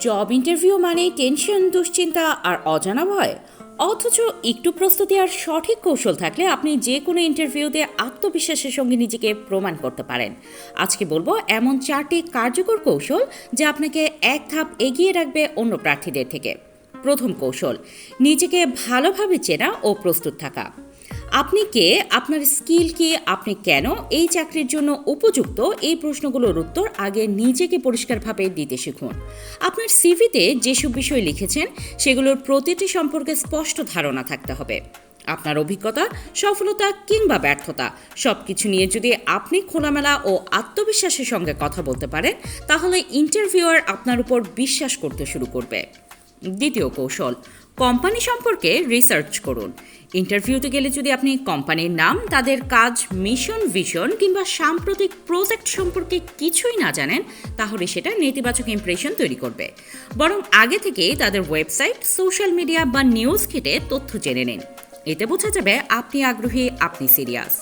Job interview মানে tension দুশ্চিন্তা আর অজানা ভয়। অথচ একটু প্রস্তুতি আর সঠিক কৌশল থাকলে আপনি যে কোনো ইন্টারভিউতে আত্মবিশ্বাসের সঙ্গে নিজেকে প্রমাণ করতে পারেন। আজকে বলব, এমন চারটি কার্যকর কৌশল যা আপনাকে এক ধাপ এগিয়ে রাখবে অন্য প্রার্থীদের থেকে। প্রথম কৌশল, নিজেকে ভালোভাবে চেনা ও প্রস্তুত থাকা। আপনি কে? আপনার স্কিল কি? আপনি কেন এই চাকরির জন্য উপযুক্ত? এই প্রশ্নগুলোর উত্তর আগে নিজেকে পরিষ্কারভাবে দিতে শিখুন। আপনার সিভিতে যেসব বিষয় লিখেছেন, সেগুলোর প্রতিটি সম্পর্কে স্পষ্ট ধারণা থাকতে হবে। আপনার অভিজ্ঞতা, সফলতা কিংবা ব্যর্থতা সব কিছু নিয়ে যদি আপনি খোলামেলা ও আত্মবিশ্বাসের সঙ্গে কথা বলতে পারেন, তাহলে ইন্টারভিউয়ার আপনার উপর বিশ্বাস করতে শুরু করবে। দ্বিতীয় কৌশল, কোম্পানি সম্পর্কে রিসার্চ করুন। ইন্টারভিউতে গেলে যদি আপনি কোম্পানির নাম, তাদের কাজ মিশন ভিশন কিংবা সাম্প্রতিক প্রজেক্ট সম্পর্কে কিছুই না জানেন, তাহলে সেটা নেতিবাচক ইমপ্রেশন তৈরি করবে। বরং আগে থেকেই তাদের ওয়েবসাইট সোশ্যাল মিডিয়া বা নিউজ ঘেটে তথ্য জেনে নিন। এতে বোঝা যাবে আপনি আগ্রহী, আপনি সিরিয়াস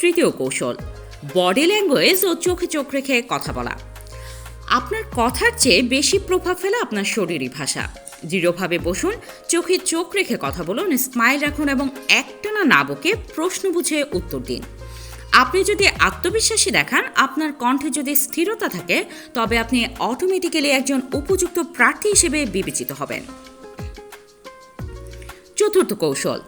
তৃতীয় কৌশল বডি ল্যাঙ্গুয়েজ ও চোখে চোখ রেখে কথা বলা। আপনার কথার চেয়ে বেশি প্রভাব ফেলে আপনার শরীরী ভাষা। দৃঢ়ভাবে বসুন, চোখে চোখ রেখে কথা বলুন স্মাইল রাখুন এবং একটানা না বকে প্রশ্ন বুঝে উত্তর দিন। আপনি যদি আত্মবিশ্বাসী দেখান, আপনার কণ্ঠে যদি স্থিরতা থাকে, তবে আপনি অটোমেটিক্যালি একজন উপযুক্ত প্রার্থী হিসেবে বিবেচিত হবেন। চতুর্থ কৌশল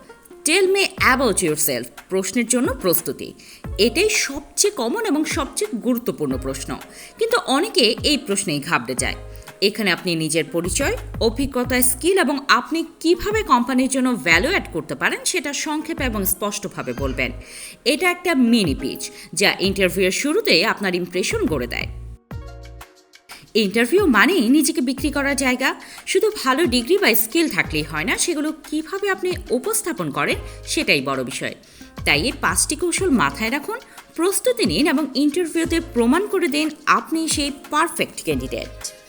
tell me about yourself প্রশ্নের জন্য প্রস্তুতি। এটাই সবচেয়ে কমন এবং সবচেয়ে গুরুত্বপূর্ণ প্রশ্ন। কিন্তু অনেকে এই প্রশ্নেই ঘাবড়ে যায়। এখানে আপনি নিজের পরিচয়, অভিজ্ঞতা স্কিল এবং আপনি কীভাবে কোম্পানির জন্য ভ্যালু অ্যাড করতে পারেন সেটা সংক্ষেপে এবং স্পষ্টভাবে বলবেন। এটা একটা মিনি পিচ যা ইন্টারভিউয়ের শুরুতেই আপনার ইমপ্রেশন গড়ে দেয়। ইন্টারভিউ মানেই নিজেকে বিক্রি করার জায়গা। শুধু ভালো ডিগ্রি বা স্কিল থাকলেই হয় না, সেগুলো কীভাবে আপনি উপস্থাপন করেন সেটাই বড় বিষয়। তাই এই পাঁচটি কৌশল মাথায় রাখুন, প্রস্তুতি নিন এবং ইন্টারভিউতে প্রমাণ করে দিন আপনি সেই পারফেক্ট ক্যান্ডিডেট